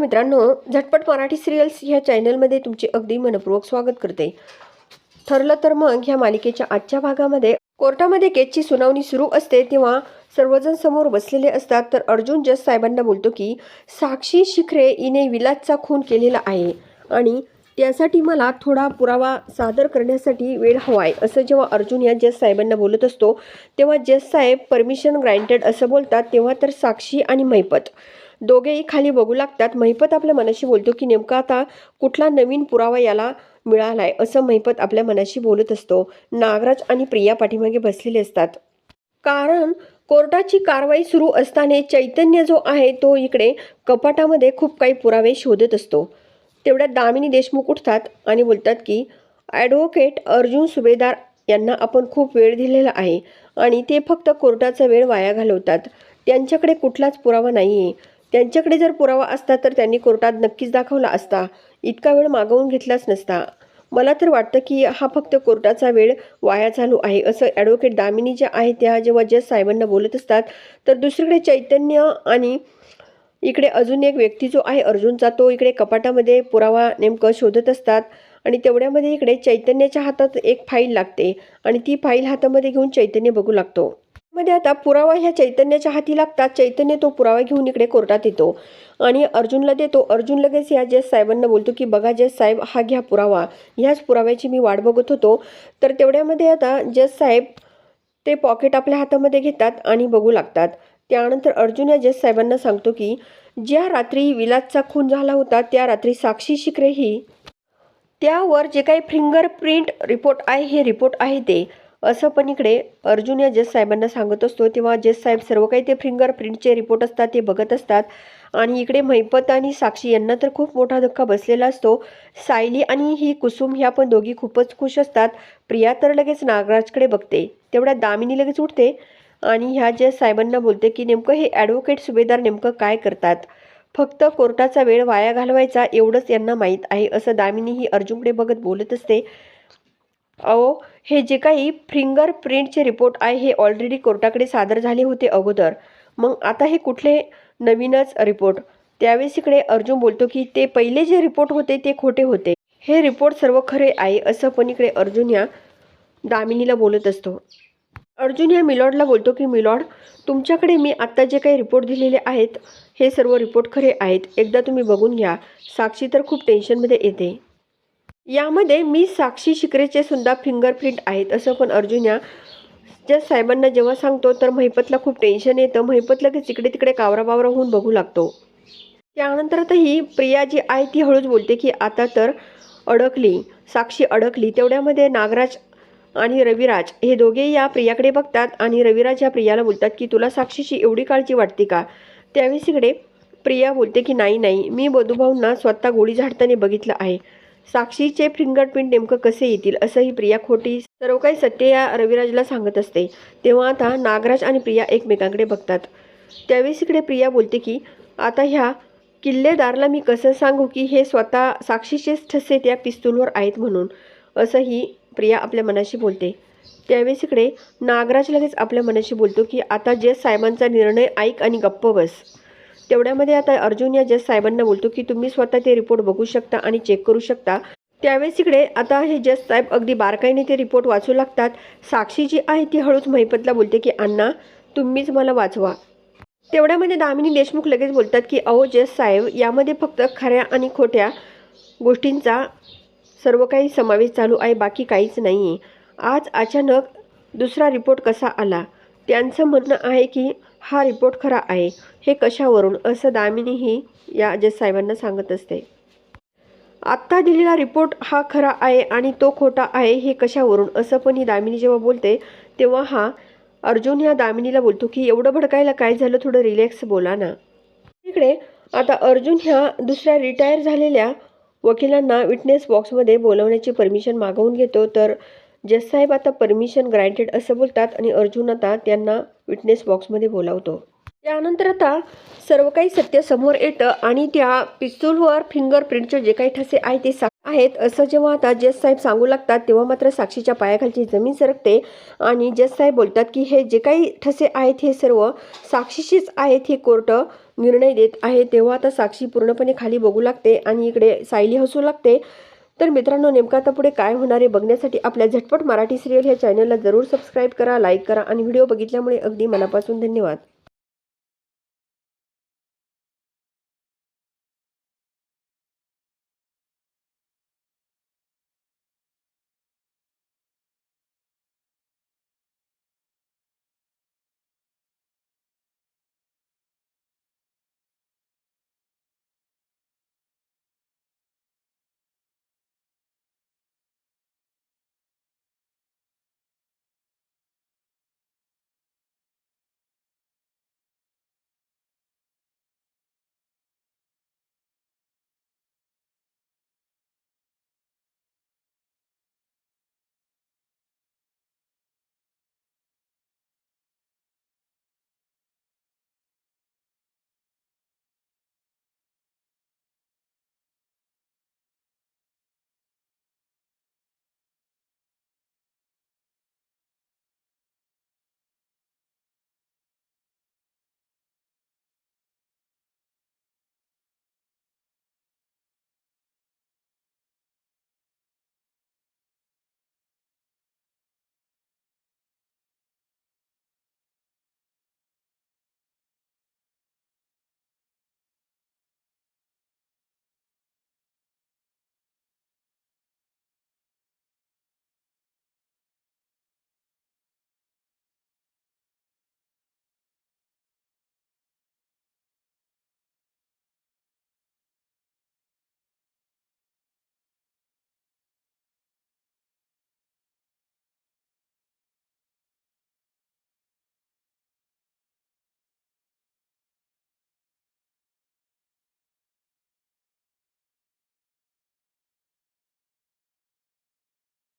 मित्रांनो झटपट मराठी सिरियल्स ह्या चॅनलमध्ये तुमचे अगदी मनपूर्वक स्वागत करते. ठरलं तर मग ह्या मालिकेच्या आजच्या भागामध्ये कोर्टामध्ये केसची सुनावणी सुरू असते तेव्हा सर्वजण समोर बसलेले असतात. तर अर्जुन जस साहेबांना बोलतो की साक्षी शिखरे हिने विलासचा खून केलेला आहे आणि त्यासाठी मला थोडा पुरावा सादर करण्यासाठी वेळ हवा आहे. असं जेव्हा अर्जुन या जज साहेबांना बोलत असतो तेव्हा जज साहेब परमिशन ग्रांटेड असं बोलतात तेव्हा तर साक्षी आणि महिपत दोघेही खाली बघू लागतात. महिपत आपल्या मनाशी बोलतो की नेमका आता कुठला नवीन पुरावा याला मिळाला आहे असं महिपत आपल्या मनाशी बोलत असतो. नागराज आणि प्रिया पाठीमागे बसलेले असतात. कारण कोर्टाची कारवाई सुरू असताना चैतन्य जो आहे तो इकडे कपाटामध्ये खूप काही पुरावे शोधत असतो. तेवढ्यात दामिनी देशमुख उठतात आणि बोलतात की ॲडव्होकेट अर्जुन सुभेदार यांना आपण खूप वेळ दिलेला आहे आणि ते फक्त कोर्टाचा वेळ वाया घालवतात. त्यांच्याकडे कुठलाच पुरावा नाही आहे त्यांच्याकडे जर पुरावा असता तर त्यांनी कोर्टात नक्कीच दाखवला असता. इतका वेळ मागवून घेतलाच नसता. मला तर वाटतं की हा फक्त कोर्टाचा वेळ वाया चालू आहे असं ॲडव्होकेट दामिनी ज्या आहेत त्या जेव्हा जज साहेबांना बोलत असतात तर दुसरीकडे चैतन्य आणि इकडे अजून एक व्यक्ती जो आहे अर्जुनचा तो इकडे कपाटामध्ये पुरावा नेमकं शोधत असतात आणि तेवढ्यामध्ये इकडे चैतन्याच्या हातात एक फाईल लागते आणि ती फाईल हातामध्ये घेऊन चैतन्य बघू लागतो. मध्ये आता पुरावा ह्या चैतन्याच्या हाती लागतात. चैतन्य तो पुरावा घेऊन इकडे कोर्टात येतो. आणि अर्जुनला देतो. अर्जुन लगेच या जज साहेबांना बोलतो की बघा जज साहेब हा घ्या पुरावा. ह्याच पुराव्याची मी वाट बघत होतो. तर तेवढ्यामध्ये आता जज साहेब ते पॉकेट आपल्या हातामध्ये घेतात आणि बघू लागतात. त्यानंतर अर्जुन या जज साहेबांना सांगतो की ज्या रात्री विलासचा खून झाला होता त्या रात्री साक्षी शिकरे ही त्यावर जे काही फिंगर प्रिंट रिपोर्ट आहे हे रिपोर्ट आहे ते. असं पण इकडे अर्जुन या जज साहेबांना सांगत असतो तेव्हा जज साहेब सर्व काही ते फिंगर प्रिंटचे रिपोर्ट असतात ते बघत असतात. आणि इकडे महिपत आणि साक्षी यांना तर खूप मोठा धक्का बसलेला असतो. सायली आणि ही कुसुम ह्या पण दोघी खूपच खुश असतात. प्रिया तर लगेच नागराजकडे बघते. तेवढ्या दामिनी लगेच उठते आणि ह्या जज साहेबांना बोलते की नेमकं हे ॲडव्होकेट सुभेदार नेमकं काय करतात? फक्त कोर्टाचा वेळ वाया घालवायचा एवढंच यांना माहीत आहे असं दामिनी ही अर्जुनकडे बघत बोलत असते. अहो हे जे काही फिंगर प्रिंटचे रिपोर्ट आहे हे ऑलरेडी कोर्टाकडे सादर झाले होते अगोदर. मग आता हे कुठले नवीनच रिपोर्ट त्यावेळेस इकडे अर्जुन बोलतो की ते पहिले जे रिपोर्ट होते ते खोटे होते. हे रिपोर्ट सर्व खरे आहे असं पण इकडे अर्जुन या दामिनीला बोलत असतो. अर्जुन या मिलॉडला बोलतो की मिलॉड तुमच्याकडे मी आत्ता जे काही रिपोर्ट दिलेले आहेत हे सर्व रिपोर्ट खरे आहेत. एकदा तुम्ही बघून घ्या. साक्षी तर खूप टेन्शनमध्ये येते. यामध्ये मी साक्षी शिकरेचे सुद्धा फिंगरप्रिंट आहेत असं पण अर्जुन या ज्या साहेबांना जेव्हा सांगतो तर महिपतला खूप टेन्शन येतं. महिपत लगेच इकडे तिकडे कावरा बावरा होऊन बघू लागतो. त्यानंतर प्रिया जी आहे ती हळूच बोलते की आता तर अडकली. साक्षी अडकली. तेवढ्यामध्ये नागराज आणि रविराज हे दोघे या प्रियाकडे बघतात आणि रविराज या प्रियाला बोलतात की तुला साक्षीची एवढी काळजी वाटते का? त्यावेळेस इकडे प्रिया बोलते की नाही नाही. मी बधूभाऊंना स्वतः गोळी झाडताना बघितलं आहे. साक्षीचे फिंगरप्रिंट नेमकं कसे येतील असंही प्रिया खोटी सर्व काही सत्य या रविराजला सांगत असते. तेव्हा आता नागराज आणि प्रिया एकमेकांकडे बघतात. त्यावेळेस इकडे प्रिया बोलते की आता ह्या किल्लेदारला मी कसं सांगू की हे स्वतः साक्षीचेच ठसे त्या पिस्तूलवर आहेत म्हणून असंही प्रिया आपल्या मनाशी बोलते. त्यावेळेस इकडे नागराज लगेच आपल्या मनाशी बोलतो की आता जे साहेबांचा निर्णय ऐक आणि गप्प बस. तेवढ्यामध्ये आता अर्जुन या जज साहेबांना बोलतो की तुम्ही स्वतः ते रिपोर्ट बघू शकता आणि चेक करू शकता. त्यावेळेस इकडे आता हे जज साहेब अगदी बारकाईने ते रिपोर्ट वाचू लागतात. साक्षी जी आहे ती हळूच महिपतला बोलते की अण्णा तुम्हीच मला वाचवा. तेवढ्यामध्ये दामिनी देशमुख लगेच बोलतात की अहो जज साहेब यामध्ये फक्त खऱ्या आणि खोट्या गोष्टींचा सर्व काही समावेश चालू आहे बाकी काहीच नाही आहे आज अचानक दुसरा रिपोर्ट कसा आला? त्यांचं म्हणणं आहे की हा रिपोर्ट खरा आहे हे कशावरून? असं दामिनीही या जज साहेबांना सांगत असते. आत्ता दिलेला रिपोर्ट हा खरा आहे आणि तो खोटा आहे हे कशावरून? असं पण ही दामिनी जेव्हा बोलते तेव्हा हा अर्जुन या दामिनीला बोलतो की एवढं भडकायला काय झालं? थोडं रिलॅक्स बोला ना. इकडे आता अर्जुन ह्या दुसऱ्या रिटायर झालेल्या वकिलांना विटनेस बॉक्समध्ये बोलवण्याची परमिशन मागवून घेतो. तर जज साहेब आता परमिशन ग्रँटेड असं बोलतात आणि अर्जुन आता त्यांना विटनेस बॉक्समध्ये बोलावतो. त्यानंतर आता सर्व काही सत्य समोर येतं आणि त्या पिस्तूलवर फिंगरप्रिंटचे जे काही ठसे आहे ते सा आहेत. असं जेव्हा आता जस साहेब सांगू लागतात तेव्हा मात्र साक्षीच्या पायाखालची जमीन सरकते आणि जस साहेब बोलतात की हे जे काही ठसे आहेत हे सर्व साक्षीशीच आहेत हे कोर्ट निर्णय देत आहे. तेव्हा आता साक्षी पूर्णपणे खाली बघू लागते आणि इकडे सायली हसू लागते. तर मित्रांनो नेमकं आता पुढे काय होणार आहे बघण्यासाठी आपल्या झटपट मराठी सिरियल ह्या चॅनलला जरूर सबस्क्राईब करा लाईक करा आणि व्हिडिओ बघितल्यामुळे अगदी मनापासून धन्यवाद.